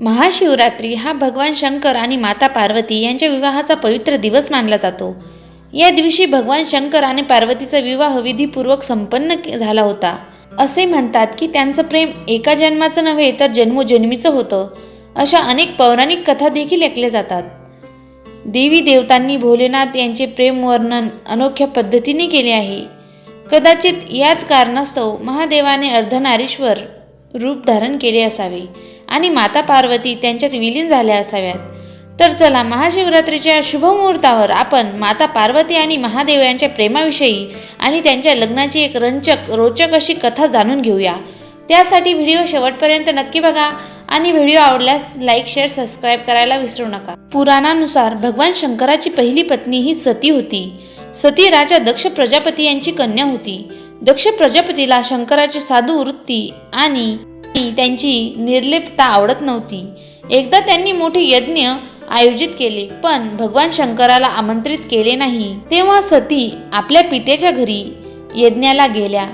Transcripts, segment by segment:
महाशिवरात्री हा भगवान शंकर आणि माता पार्वती यांच्या विवाहाचा पवित्र दिवस मानला जातो. या दिवशी भगवान शंकर आणि पार्वतीचा विवाह विधीपूर्वक संपन्न झाला होता. असे म्हणतात की त्यांचं प्रेम एका जन्माचं नव्हे तर जन्मोजन्मीचं होतं. अशा अनेक पौराणिक कथा देखील ऐकल्या जातात. देवी देवतांनी भोलेनाथ यांचे प्रेम वर्णन अनोख्या पद्धतीने केले आहे. कदाचित याच कारणास्तव महादेवाने अर्धनारीश्वर रूप धारण केले असावे आणि माता पार्वती त्यांच्यात विलीन झाल्या असाव्यात. तर चला महाशिवरात्रीच्या शुभमुहूर्तावर आपण माता पार्वती आणि महादेव यांच्या प्रेमाविषयी आणि त्यांच्या लग्नाची एक रंचक रोचक अशी कथा जाणून घेऊया. त्यासाठी व्हिडिओ शेवटपर्यंत नक्की बघा आणि व्हिडिओ आवडल्यास लाईक शेअर सबस्क्राईब करायला विसरू नका. पुराणानुसार भगवान शंकराची पहिली पत्नी ही सती होती. सती राजा दक्ष प्रजापती यांची कन्या होती. दक्ष प्रजापतीला शंकराची साधू वृत्ती आणि त्यांची निर्लिप्तता आवडत नव्हती. एकदा त्यांनी मोठे यज्ञ आयोजित केले पण भगवान शंकराला आमंत्रित केले नाही. तेव्हा सती आपल्या पित्याच्या घरी यज्ञाला गेल्या.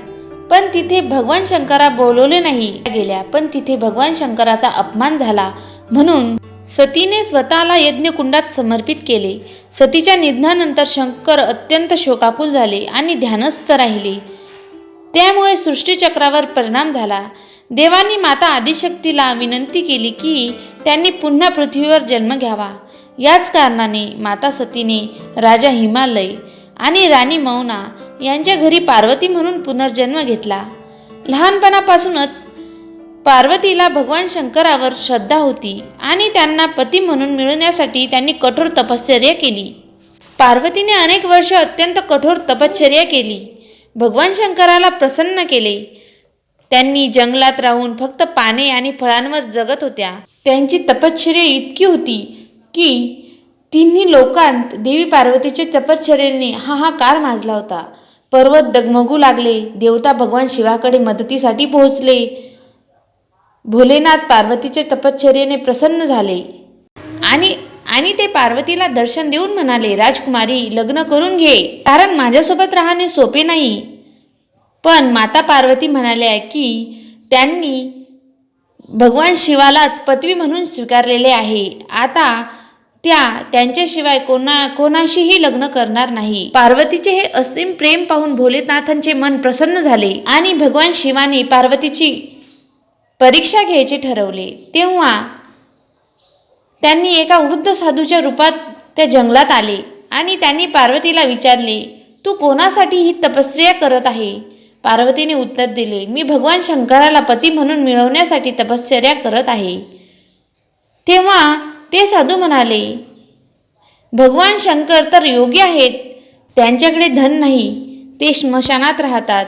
पण तिथे भगवान शंकरा बोलवले नाही गेल्या. पण तिथे भगवान शंकराचा अपमान झाला. म्हणून सतीने स्वतःला यज्ञकुंडात समर्पित केले. सतीच्या निधनानंतर शंकर अत्यंत शोकाकुल झाले आणि ध्यानस्थ राहिले. त्यामुळे सृष्टीचक्रावर परिणाम झाला. देवांनी माता आदिशक्तीला विनंती केली की त्यांनी पुन्हा पृथ्वीवर जन्म घ्यावा. याच कारणाने माता सतीने राजा हिमालय आणि राणी मौना यांच्या घरी पार्वती म्हणून पुनर्जन्म घेतला. लहानपणापासूनच पार्वतीला भगवान शंकरावर श्रद्धा होती आणि त्यांना पती म्हणून मिळवण्यासाठी त्यांनी कठोर तपश्चर्या केली. पार्वतीने अनेक वर्ष अत्यंत कठोर तपश्चर्या केली. भगवान शंकराला प्रसन्न केले. त्यांनी जंगलात राहून फक्त पाने आणि फळांवर जगत होत्या. त्यांची तपश्चर्या इतकी होती की तिन्ही लोकांत देवी पार्वतीच्या तपश्चर्येने हाहाकार माजला होता. पर्वत डगमगू लागले. देवता भगवान शिवाकडे मदतीसाठी पोहोचले. भोलेनाथ पार्वतीच्या तपश्चर्येने प्रसन्न झाले. आणि आणि ते पार्वतीला दर्शन देऊन म्हणाले राजकुमारी लग्न करून घे कारण माझ्यासोबत राहणे सोपे नाही. पण माता पार्वती म्हणाल्या की त्यांनी भगवान शिवालाच पत्वी म्हणून स्वीकारलेले आहे. आता त्या त्यांच्याशिवाय कोणा कोणाशीही लग्न करणार नाही. पार्वतीचे हे असीम प्रेम पाहून भोलेनाथांचे मन प्रसन्न झाले आणि भगवान शिवाने पार्वतीची परीक्षा घ्यायचे ठरवले. तेव्हा त्यांनी एका वृद्ध साधूच्या रूपात त्या जंगलात आले आणि त्यांनी पार्वतीला विचारले तू कोणासाठी ही तपस्या करत आहे? पार्वतीने उत्तर दिले मी भगवान शंकराला पती म्हणून मिळवण्यासाठी तपश्चर्या करत आहे. तेव्हा ते साधू म्हणाले भगवान शंकर तर योगी आहेत त्यांच्याकडे धन नाही ते स्मशानात राहतात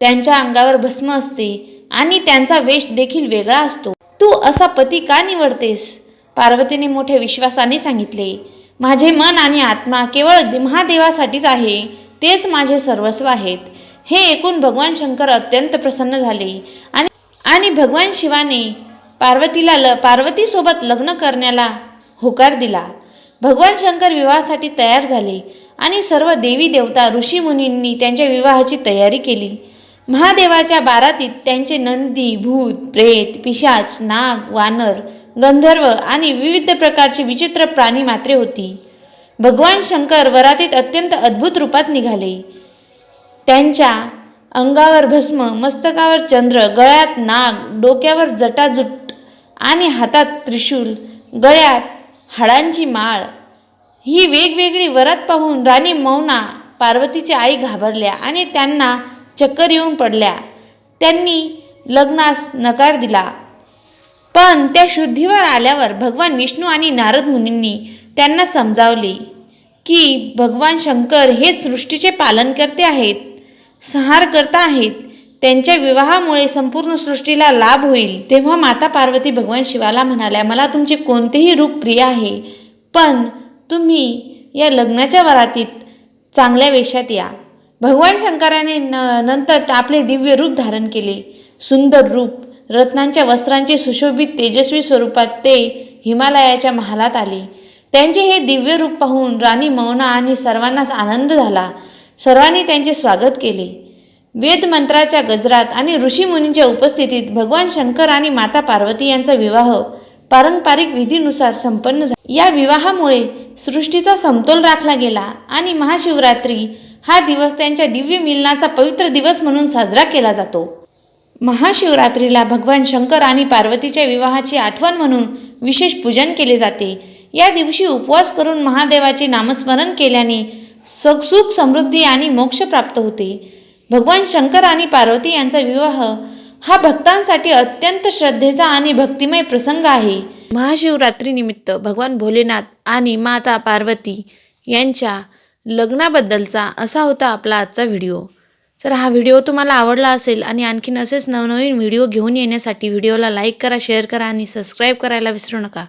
त्यांच्या अंगावर भस्म असते आणि त्यांचा वेश देखील वेगळा असतो. तू असा पती का निवडतेस? पार्वतीने मोठ्या विश्वासाने सांगितले माझे मन आणि आत्मा केवळ महादेवासाठीच आहे तेच माझे सर्वस्व आहेत. हे ऐकून भगवान शंकर अत्यंत प्रसन्न झाले आणि आणि भगवान शिवाने पार्वतीला ल पार्वतीसोबत लग्न करण्याला होकार दिला. भगवान शंकर विवाहासाठी तयार झाले आणि सर्व देवी देवता ऋषीमुनींनी त्यांच्या विवाहाची तयारी केली. महादेवाच्या बारातीत त्यांचे नंदी भूत प्रेत पिशाच नाग वानर गंधर्व आणि विविध प्रकारची विचित्र प्राणी मात्रे होती. भगवान शंकर वरातीत अत्यंत अद्भुत रूपात निघाले. त्यांच्या अंगावर भस्म मस्तकावर चंद्र गळ्यात नाग डोक्यावर जटाजुट आणि हातात त्रिशूल गळ्यात हाडांची माळ. ही वेगवेगळी वरात पाहून राणी मौना पार्वतीची आई घाबरल्या आणि त्यांना चक्कर येऊन पडल्या. त्यांनी लग्नास नकार दिला. पण त्या शुद्धीवर आल्यावर भगवान विष्णू आणि नारद मुनींनी त्यांना समजावले की भगवान शंकर हे सृष्टीचे पालन करते आहेत संहार करता आहेत. त्यांच्या विवाहामुळे संपूर्ण सृष्टीला लाभ होईल. तेव्हा माता पार्वती भगवान शिवाला म्हणाल्या मला तुमचे कोणतेही रूप प्रिय आहे पण तुम्ही या लग्नाच्या वरातीत चांगल्या वेशात या. भगवान शंकराने न नंतर आपले दिव्य रूप धारण केले. सुंदर रूप रत्नांच्या वस्त्रांचे सुशोभित तेजस्वी स्वरूपात ते हिमालयाच्या महालात आले. त्यांचे हे दिव्य रूप पाहून राणी मौना आणि सर्वांनाच आनंद झाला. सर्वांनी त्यांचे स्वागत केले. वेद मंत्राच्या गजरात आणि ऋषीमुनींच्या उपस्थितीत भगवान शंकर आणि माता पार्वती यांचा विवाह पारंपरिक विधीनुसार संपन्न झाला. या विवाहामुळे सृष्टीचा समतोल राखला गेला आणि महाशिवरात्री हा दिवस त्यांच्या दिव्य मिलनाचा पवित्र दिवस म्हणून साजरा केला जातो. महाशिवरात्रीला भगवान शंकर आणि पार्वतीच्या विवाहाची आठवण म्हणून विशेष पूजन केले जाते. या दिवशी उपवास करून महादेवाचे नामस्मरण केल्याने सुख समृद्धी आणि मोक्ष प्राप्त होते. भगवान शंकर आणि पार्वती यांचा विवाह हा भक्तांसाठी अत्यंत श्रद्धेचा आणि भक्तिमय प्रसंग आहे. महाशिवरात्रीनिमित्त भगवान भोलेनाथ आणि माता पार्वती यांच्या लग्नाबद्दलचा असा होता आपला आजचा व्हिडिओ. तर हा व्हिडिओ तुम्हाला आवडला असेल आणि आणखीन असेच नवनवीन व्हिडिओ घेऊन येण्यासाठी व्हिडिओला लाईक करा शेअर करा आणि सबस्क्राईब करायला विसरू नका.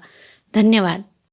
धन्यवाद.